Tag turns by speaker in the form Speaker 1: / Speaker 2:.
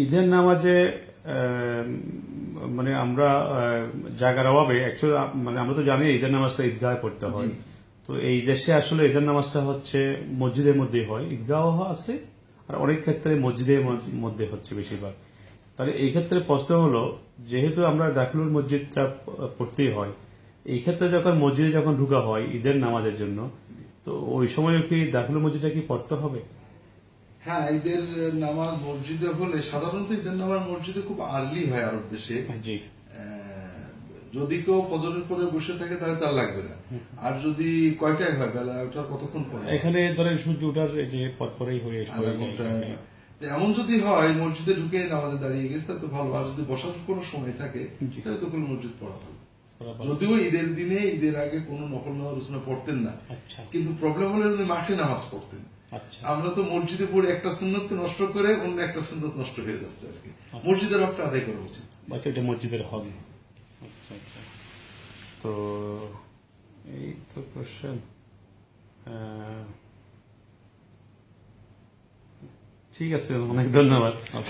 Speaker 1: ঈদের নামাজে মানে আমরা জায়গার অভাবে অ্যাকচুয়ালি মানে আমরা তো জানি ঈদের নামাজটা ঈদগাহে পড়তে হয়। তো এই দেশে আসলে ঈদের নামাজটা হচ্ছে মসজিদের মধ্যেই হয় ঈদগাহ আছে আর অনেক ক্ষেত্রে মসজিদের মধ্যে- হচ্ছে বেশিরভাগ। তাহলে এই ক্ষেত্রে প্রশ্ন হলো যেহেতু আমরা দাখিলুল মসজিদটা পড়তেই হয় এই ক্ষেত্রে যখন মসজিদে যখন ঢুকা হয় ঈদের নামাজের জন্য তো ওই সময় কি দাখিলুল মসজিদটা কি পড়তে হবে?
Speaker 2: হ্যাঁ ঈদের নামাজ মসজিদে হলে সাধারণত ঈদের নামাজ মসজিদে খুব আর্লি হয় আরব দেশে। যদি কেউ ফজরের পরে বসে থাকে তাহলে তার লাগবে না। আর যদি কয়টায় হয়? বেলা ওটার কতক্ষণ পরে?
Speaker 1: এখানে ধরেন সূর্য ওঠার যে পরপরেই হয়ে
Speaker 2: আধা
Speaker 1: হয়ে।
Speaker 2: ঘণ্টা এমন যদি হয় মসজিদে ঢুকে নামাজে দাঁড়িয়ে গেছে তাহলে তো ভালো। আর যদি বসার কোনো সময় থাকে। তাহলে তো কোনো মসজিদ পড়া হবে যদিও ঈদের দিনে ঈদের আগে কোনো নকল নামাজ রচনা পড়তেন না।
Speaker 1: আচ্ছা।
Speaker 2: কিন্তু প্রবলেম হলে মাঠে নামাজ পড়তেন। আমরা তো মসজিদে পড়ে একটা সুন্নতকে নষ্ট করে অন্য একটা সুন্নত নষ্ট হয়ে যাচ্ছে আর কি। মসজিদের হকটা আদায় করা উচিত।
Speaker 1: আচ্ছা এটা মসজিদের হক। আচ্ছা আচ্ছা। তো এই তো কোশ্চেন ঠিক আছে অনেক ধন্যবাদ।